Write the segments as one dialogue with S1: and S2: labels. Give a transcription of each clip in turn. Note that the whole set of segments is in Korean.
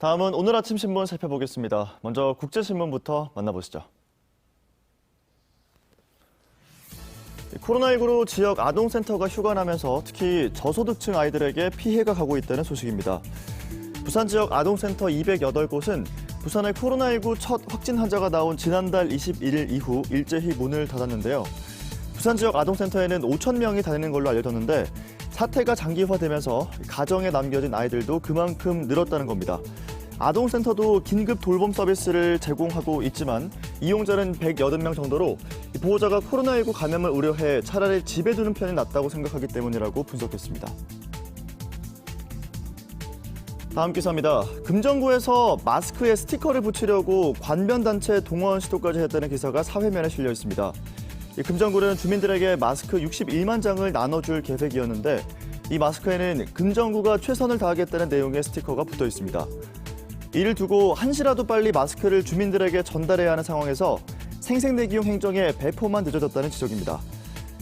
S1: 다음은 오늘 아침 신문 살펴보겠습니다. 먼저 국제신문부터 만나보시죠. 코로나19로 지역 아동센터가 휴관하면서 특히 저소득층 아이들에게 피해가 가고 있다는 소식입니다. 부산 지역 아동센터 208곳은 부산의 코로나19 첫 확진 환자가 나온 지난달 21일 이후 일제히 문을 닫았는데요. 부산 지역 아동센터에는 5천 명이 다니는 걸로 알려졌는데 사태가 장기화되면서 가정에 남겨진 아이들도 그만큼 늘었다는 겁니다. 아동센터도 긴급 돌봄 서비스를 제공하고 있지만 이용자는 180명 정도로 보호자가 코로나19 감염을 우려해 차라리 집에 두는 편이 낫다고 생각하기 때문이라고 분석했습니다. 다음 기사입니다. 금정구에서 마스크에 스티커를 붙이려고 관변단체 동원 시도까지 했다는 기사가 사회면에 실려 있습니다. 이 금정구는 주민들에게 마스크 61만 장을 나눠줄 계획이었는데 이 마스크에는 금정구가 최선을 다하겠다는 내용의 스티커가 붙어 있습니다. 이를 두고 한시라도 빨리 마스크를 주민들에게 전달해야 하는 상황에서 생생내기용 행정에 배포만 늦어졌다는 지적입니다.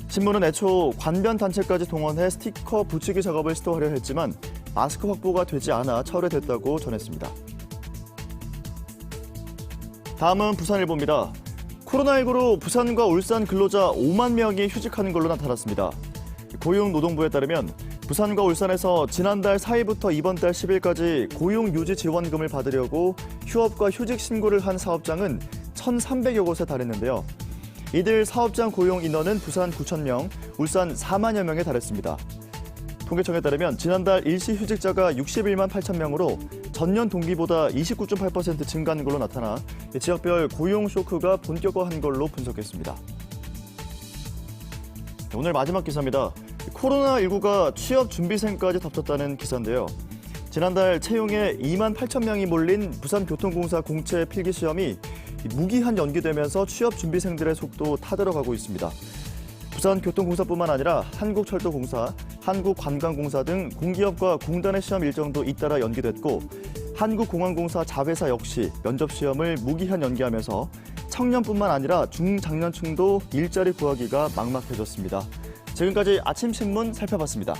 S1: 신문은 애초 관변 단체까지 동원해 스티커 붙이기 작업을 시도하려 했지만 마스크 확보가 되지 않아 철회됐다고 전했습니다. 다음은 부산일보입니다. 코로나19로 부산과 울산 근로자 5만 명이 휴직하는 걸로 나타났습니다. 고용노동부에 따르면 부산과 울산에서 지난달 4일부터 이번 달 10일까지 고용유지 지원금을 받으려고 휴업과 휴직 신고를 한 사업장은 1,300여 곳에 달했는데요. 이들 사업장 고용 인원은 부산 9천 명, 울산 4만여 명에 달했습니다. 통계청에 따르면 지난달 일시 휴직자가 61만 8천 명으로 전년 동기보다 29.8% 증가한 걸로 나타나 지역별 고용 쇼크가 본격화한 걸로 분석했습니다. 오늘 마지막 기사입니다. 코로나19가 취업 준비생까지 덮쳤다는 기사인데요. 지난달 채용에 2만 8천 명이 몰린 부산교통공사 공채 필기시험이 무기한 연기되면서 취업 준비생들의 속도 타들어가고 있습니다. 부산교통공사뿐만 아니라 한국철도공사, 한국관광공사 등 공기업과 공단의 시험 일정도 잇따라 연기됐고 한국공항공사 자회사 역시 면접 시험을 무기한 연기하면서 청년뿐만 아니라 중장년층도 일자리 구하기가 막막해졌습니다. 지금까지 아침 신문 살펴봤습니다.